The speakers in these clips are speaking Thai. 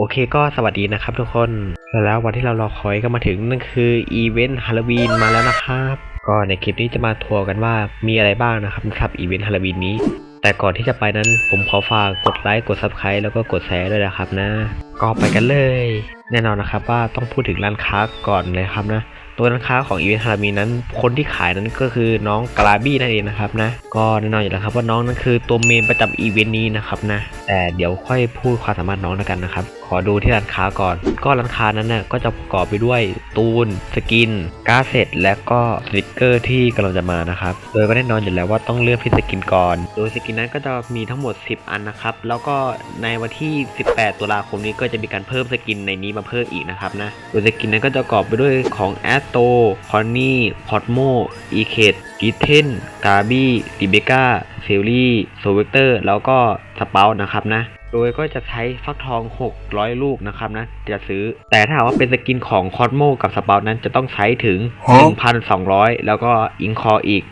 โอเคก็สวัสดีนะครับทุกคน แล้ววันที่เรารอคอยก็มาถึงนั่นคืออีเวนต์ฮาโลวีนมาแล้วนะครับ ก็ในคลิปนี้จะมาทัวร์กันว่ามีอะไรบ้างนะครับสำหรับอีเวนต์ฮาโลวีนนี้ แต่ก่อนที่จะไปนั้นผมขอฝากกดไลค์กด subscribe แล้วก็กดแชร์ด้วยนะครับนะ ก็ไปกันเลย แน่นอนนะครับว่าต้องพูดถึงร้านค้าก่อนเลยครับนะ ตัวร้านค้าของอีเวนต์ฮารามีนั้น คนที่ขายนั้นก็คือน้องกลาบี้นั่นเองนะครับนะ ก็แน่นอนอยู่แล้วครับว่าน้องนั้นคือตัวเมนประจำอีเวนต์นี้นะครับนะ แต่เดี๋ยวค่อยพูดความสามารถน้องแล้วกันนะครับ ขอดูที่ร้านค้าก่อน ก็ร้านค้านั้นน่ะก็จะประกอบไปด้วยตูน สกินกาเสร็จและก็สติกเกอร์ที่กำลังจะมานะครับ โดยก็แน่นอนอยู่แล้วว่าต้องเลือกที่สกินก่อน โดยสกินนั้นก็จะมีทั้งหมด 10 อันนะครับ แล้วก็ในวันที่ 18 ตุลาคมนี้ก็จะมีการเพิ่มสกินในนี้มาเพิ่มอีกนะครับนะ โดยสกินนั้นก็จะประกอบไปด้วยของแอสโต คอนนี่ พอตโม อีเคดกิเทน กาบี้ ดิเบกาเซลลี่ โซเวกเตอร์ แล้วก็สเปานะครับนะ โดยก็จะใช้ฟักทอง 600 ลูกนะครับนะจะซื้อ แต่ถ้าหากว่าเป็นสกินของคอสโมกับสเปานั้นจะต้องใช้ถึง 1,200 แล้วก็อิงคออีก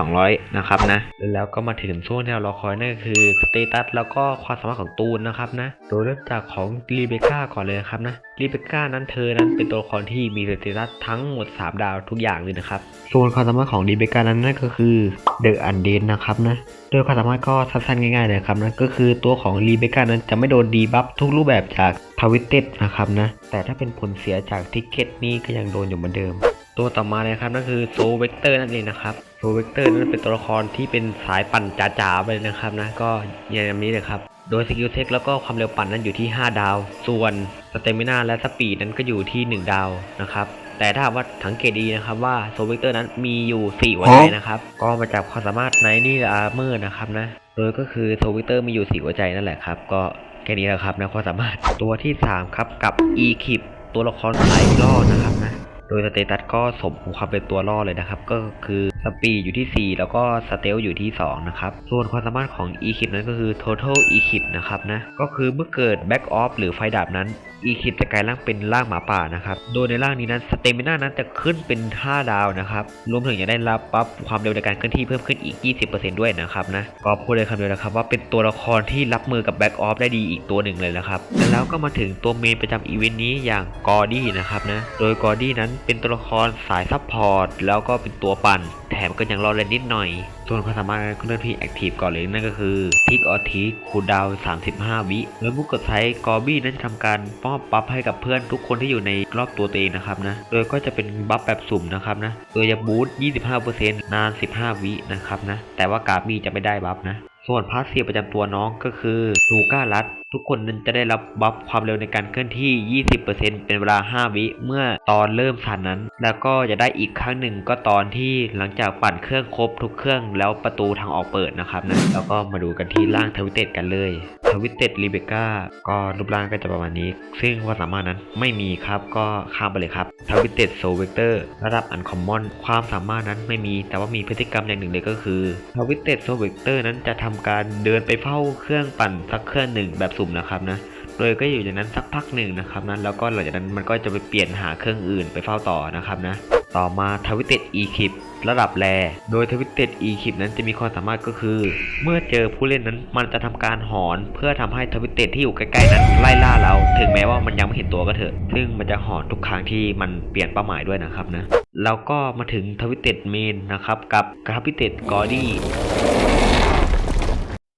1,200 นะครับนะ แล้วก็มาถึงช่วงที่เรารอคอยนั่นก็คือสเตตัสแล้วก็ความสามารถของตูนนะครับนะ โดยเริ่มจากของรีเบค a าก่อนเลยนะครับนะรีเบค a านั้นเธอนั้นเป็นตัวละครที่มีสเตตัสทั้งหมด 3 ดาวทุกอย่างเลยนะครับส่วนความสามารถของรีเบค a านั้นนั่นก็คือเดอะอันเดนนะครับนะโดยความสามารถก็สั้นๆง่ายๆเลยครับนะก็คือตัวของรีเบค a ารนั้นจะไม่โดนดีบัฟทุกรูปแบบจากทวิตเต็ดนะครับนะ แต่ถ้าเป็นผลเสียจากทิกเก็ตนี่ก็ยังโดนอยู่เหมือนเดิม ตัวต่อมาเลยครับนั่นคือโซเวกเตอร์นั่นเองนะครับโซเวกเตอร์นั่นเป็นตัวละครที่เป็นสายปั่นจ๋าๆไปเลยนะครับนะก็อย่างนี้เลยครับโดยสกิลเทคแล้วก็ความเร็วปั่นนั้นอยู่ที่ 5 ดาว ส่วนสเตมินาและสปีดนั้นก็อยู่ที่ 1 ดาวนะครับ แต่ถ้าว่าสังเกตดีนะครับว่าโซเวกเตอร์นั้นมีอยู่ 4 หัวใจนะครับ ก็มาจากความสามารถไนนี่อาร์เมอร์นะครับนะ โดยก็คือโซเวกเตอร์มีอยู่สีหัวใจนั่นแหละครับ ก็แค่นี้แหละครับนะความสามารถตัวที่ 3 ครับกับ e k i p ตัวละครสายล่อนะครับนะโดยสเตตัสก็สมความเป็นตัวล่อเลยนะครับ ก็คือสปีดอยู่ที่ 4 แล้วก็สเตลอยู่ที่ 2 นะครับ ส่วนความสามารถของ e k i p นั้นก็คือ total e k i p นะครับนะก็คือเมื่อเกิด back off หรือไฟดับนั้น e k i p จะกลายร่างเป็นร่างหมาป่านะครับ โดยในร่างนี้นั้นสเตมินานั้นจะขึ้นเป็น 5 ดาวนะครับ รวมถึงยังได้รับปั๊บความเร็วในการเคลื่อนที่เพิ่มขึ้นอีก 20%ด้วยนะครับนะ ก็พูดเลยคำเดียวนะครับว่าเป็นตัวละครที่รับมือกับ back off ได้ดีอีกตัวหนึ่งเลยนะครับ แล้วก็มาถึงตัวเมนประจำอีเวนต์นี้อย่างกอร์ดี้นะครับนะ โดยกอร์ดี้นั้นเป็นตัวละครสายซัพพอร์ตแล้วก็เป็นตัวปั่น แถมก็ยังรอเล่นนิดหน่อย ส่วนความสามารถก็เริ่มที่แอคทีฟก่อนเลยนั่นก็คือทิกออทิกคูดาว 35 วิแล้วผู้กดใช้กอร์บี้นั้นจะทำการป้อบบัฟให้กับเพื่อนทุกคนที่อยู่ในรอบตัวตัวเองนะครับนะ โดยก็จะเป็นบัฟแบบสุ่มนะครับนะ โดยจะบูสต์25%นาน 15 วินะครับนะ แต่ว่ากาบี้จะไม่ได้บัฟนะ ส่วนพาสซีฟประจำตัวน้องก็คือลูก้ารัด ทุกคนนั้นจะได้รับบัฟความเร็วในการเคลื่อนที่ 20%เป็นเวลา 5 วิ เมื่อตอนเริ่มสันนั้น แล้วก็จะได้อีกครั้งหนึ่งก็ตอนที่หลังจากปั่นเครื่องครบทุกเครื่องแล้วประตูทางออกเปิดนะครับนะแล้วก็มาดูกันที่ร่างทวิตเต็ดกันเลยทวิตเต็ดรีเบก้าก็รูปร่างก็จะประมาณนี้ ซึ่งความสามารถนั้นไม่มีครับก็ข้ามไปเลยครับทวิตเต็ดโซเวกเตอร์ระดับอันคอมมอนความสามารถนั้นไม่มี แต่ว่ามีพฤติกรรมอย่างหนึ่งเลยก็คือทวิตเต็ดโซเวกเตอร์นั้นจะทำการเดินไปเฝ้าเครื่องปั่นสักเครื่องหนึ่งแบบสุ่มนะครับนะ โดยก็อยู่อย่างนั้นสักพักหนึ่งนะครับนะแล้วก็หลังจากนั้นมันก็จะไปเปลี่ยนหาเครื่องอื่นไปเฝ้าต่อนะครับนะ ต่อมาทวิตเต็ด e k i p ระดับแรโดยทวิตเต็ด e k i p นั้นจะมีความสามารถก็คือ เมื่อเจอผู้เล่นนั้นมันจะทำการหอน เพื่อทำให้ทวิตเต็ดที่อยู่ใกล้ๆนั้นไล่ล่าเรา ถึงแม้ว่ามันยังไม่เห็นตัวก็เถอะ ซึ่งมันจะหอนทุกครั้งที่มันเปลี่ยนเป้าหมายด้วยนะครับนะ แล้วก็มาถึงทวิตเต็ดเมนนะครับกับทวิตเต็ดกอร์ดี้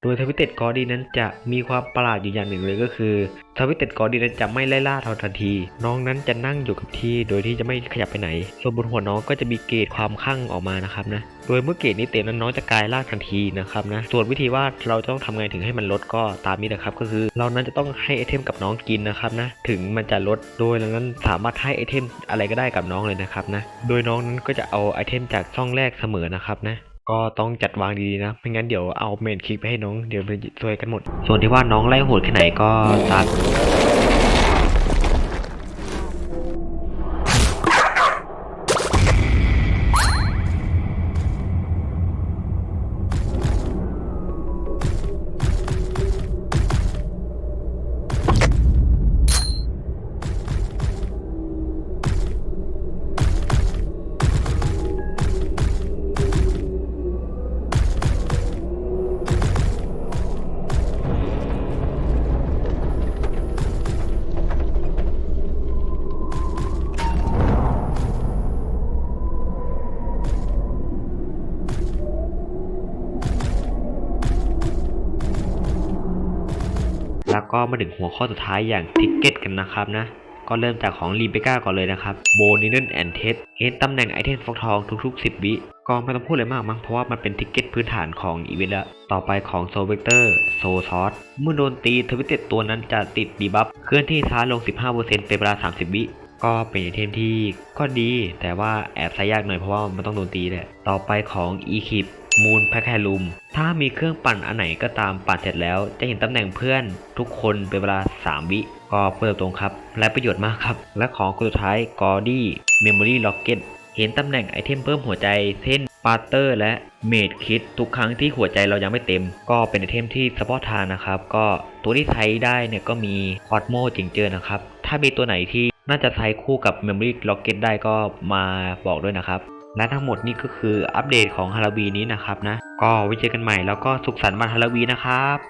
โดยทวิตเต็ดกอร์ดีนั้นจะมีความประหลาดอยู่อย่างหนึ่งเลยก็คือทวิตเต็ดกอร์ดีนั้นจะไม่ไล่ล่าเราทันที น้องนั้นจะนั่งอยู่กับที่โดยที่จะไม่ขยับไปไหน ส่วนบนหัวน้องก็จะมีเกรดความข้างออกมานะครับนะ โดยเมื่อเกรดนี้เต็มนั้นน้องจะกลายร่างทันทีนะครับนะ ส่วนวิธีว่าเราต้องทำไงถึงให้มันลดก็ตามนี้นะครับก็คือเรานั้นจะต้องให้ไอเทมกับน้องกินนะครับนะถึงมันจะลด โดยเรานั้นสามารถให้ไอเทมอะไรก็ได้กับน้องเลยนะครับนะ โดยน้องนั้นก็จะเอาไอเทมจากช่องแรกเสมอนะครับนะ ก็ต้องจัดวางดีๆนะ ไม่งั้นเดี๋ยวเอาเมนคลิกไปให้น้อง เดี๋ยวมันซวยกันหมด ส่วนที่ว่าน้องไล่โหดแค่ไหนก็ตาม แล้วก็มาถึงหัวข้อสุดท้ายอย่างทิกเก็ตกันนะครับนะ ก็เริ่มจากของรีเบก้าก่อนเลยนะครับโบนิเนนแอนเทสเห็นตำแหน่งไอเทมฟอกทองทุก ๆ 10 วิก็ไม่ต้องพูดเลยมากมั้งเพราะว่ามันเป็นทิกเก็ตพื้นฐานของอีเวนต์ล้วต่อไปของโซเวกเตอร์โซซอสเมื่อโดนตีทวิตเต็ดตัวนั้นจะติดดีบัฟเคลื่อนที่ช้าลง 15%เป็นเวลา 30 วิก็เป็นไอเทมที่ก็ดี แต่ว่าแอบใช้ยากหน่อยเพราะว่ามันต้องโดนตีแหละ ต่อไปของ e k i p มูลแพคแฮลูมถ้ามีเครื่องปั่นอันไหนก็ตามปั่นเสร็จแล้ว จะเห็นตำแหน่งเพื่อนทุกคนเป็นเวลา 3 วิ ก็พูดตรงครับ และประโยชน์มากครับ และของคนสุดท้ายกอดี้เมมโมรี่ล็อกเก็ตเห็นตำแหน่งไอเทมเพิ่มหัวใจเช่นปาร์เตอร์และเมดคิดทุกครั้งที่หัวใจเรายังไม่เต็ม ก็เป็นไอเทมที่สปอร์ตทางนะครับ ก็ตัวที่ใช้ได้เนี่ยก็มีคอสโมจิงเจอร์นะครับ ถ้ามีตัวไหนที่น่าจะใช้คู่กับ Memory Rocket ได้ก็มาบอกด้วยนะครับ และทั้งหมดนี่ก็คืออัปเดตของฮาโลวีนนี้นะครับนะ ก็ไว้เจอกันใหม่แล้วก็สุขสันต์วันฮาโลวีนนะครับ